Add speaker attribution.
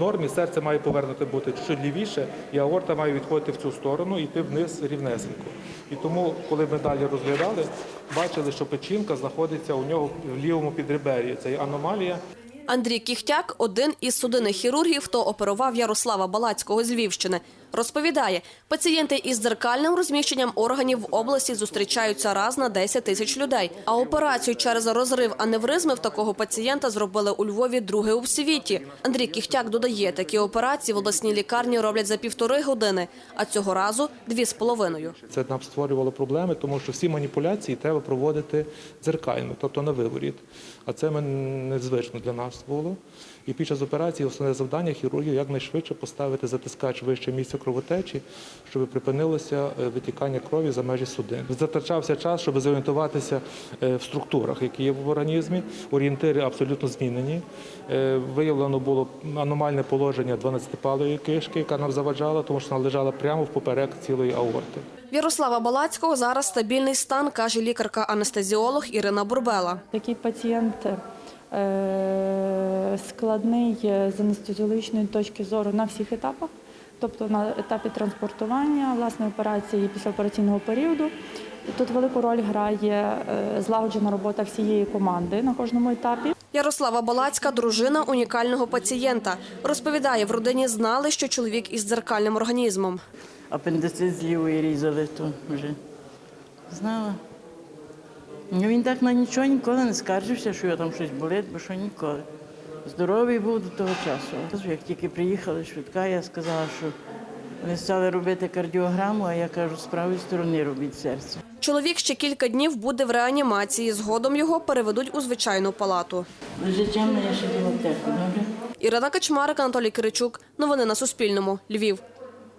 Speaker 1: нормі серце має повернути бути чуть лівіше, і аорта має відходити в цю сторону йти вниз рівнесенько. І тому, коли ми далі розглядали, бачили, що печінка знаходиться у нього в лівому підребер'ї. Це аномалія.
Speaker 2: Андрій Кіхтяк – один із судинних хірургів, хто оперував Ярослава Балацького з Львівщини. Розповідає, пацієнти із дзеркальним розміщенням органів в області зустрічаються раз на 10 тисяч людей. А операцію через розрив аневризми в такого пацієнта зробили у Львові друге у світі. Андрій Кіхтяк додає, такі операції в обласній лікарні роблять за півтори години, а цього разу – дві з половиною.
Speaker 1: Це нам створювало проблеми, тому що всі маніпуляції треба проводити дзеркально, тобто на виворіт. А це незвично для нас було. І під час операції основне завдання хірургів якнайшвидше поставити затискач вище місця кровотечі, щоб припинилося е, витікання крові за межі судин. Затрачався час, щоб зорієнтуватися е, в структурах, які є в організмі. Орієнтири абсолютно змінені. Е, Виявлено було аномальне положення 12-палої кишки, яка нам заважала, тому що вона лежала прямо в поперек цілої аорти.
Speaker 2: В Ярослава Балацького зараз стабільний стан, каже лікарка-анестезіолог Ірина Бурбела.
Speaker 3: Такий пацієнт складний з анестезіологічної точки зору на всіх етапах, тобто на етапі транспортування, власне, операції і післяопераційного періоду. Тут велику роль грає е, злагоджена робота всієї команди на кожному етапі.
Speaker 2: Ярослава Балацька – дружина унікального пацієнта. Розповідає, в родині знали, що чоловік із дзеркальним організмом.
Speaker 4: апендицит з лівої різали, то вже знала. Ну, він так на нічого ніколи не скаржився, що його там щось болить, бо що ніколи. Здоровий був до того часу. Як тільки приїхали швидка, я сказала, що вони стали робити кардіограму, а я кажу, з правої сторони робіть серце.
Speaker 2: Чоловік ще кілька днів буде в реанімації. Згодом його переведуть у звичайну палату.
Speaker 4: Лежить чемно, я ще аптеку, добре?
Speaker 2: Ірина Качмарик, Анатолій Киричук. Новини на Суспільному. Львів.